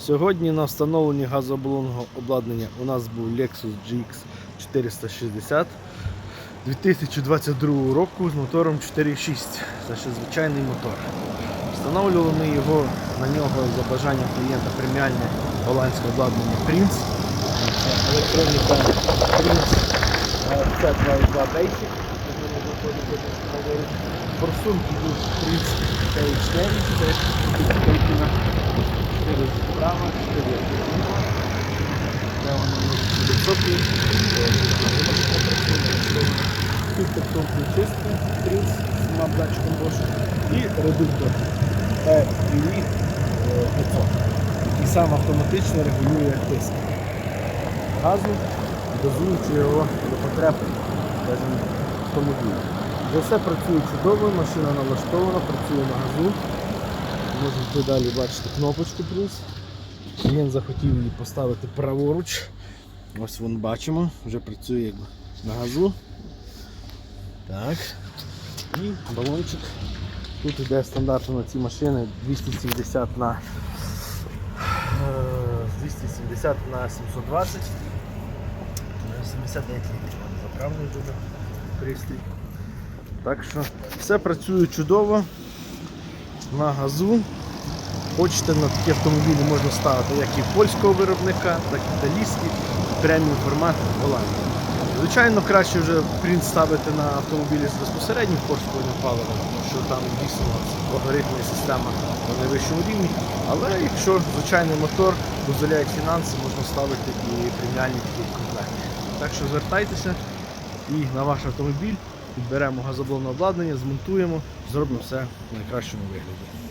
Сьогодні на встановленні газооболонного обладнання у нас був Lexus GX 460 2022 року з мотором 4.6. Це ще звичайний мотор. Встановлювали ми його на нього за бажанням клієнта преміальне голландське обладнання Prince. Електроніка Prince C22 Basic. Форсунки йдуть Prince TH9, Тут тактовні чистки, Prince з двома датчиком Bosch і редуктор EVI 500, який сам автоматично регулює тиск газу, дозуючи його до потреб автомобіля. Вже все працює чудово, машина налаштована, працює на газу. Можете далі бачити кнопочку плюс. Клієнт захотів її поставити праворуч. Ось вон бачимо, вже працює на газу. Так. І балончик. Тут йде стандартно на ці машини 270 на е, 270 на 720. На 79 літрів заправлений дуже пристрій. Так що все працює чудово на газу. Хочете на такі автомобілі можна ставити як і польського виробника, так і італійський, преміум формат Голландії. Звичайно, краще вже принт ставити на автомобілі з безпосереднім впорскуванням палива, тому що там дійсно алгоритмна система на найвищому рівні. Але якщо звичайний мотор дозволяє фінанси, можна ставити і преміальні такі комплекти. Так що звертайтеся і на ваш автомобіль підберемо газоблонне обладнання, змонтуємо, зробимо все в найкращому вигляді.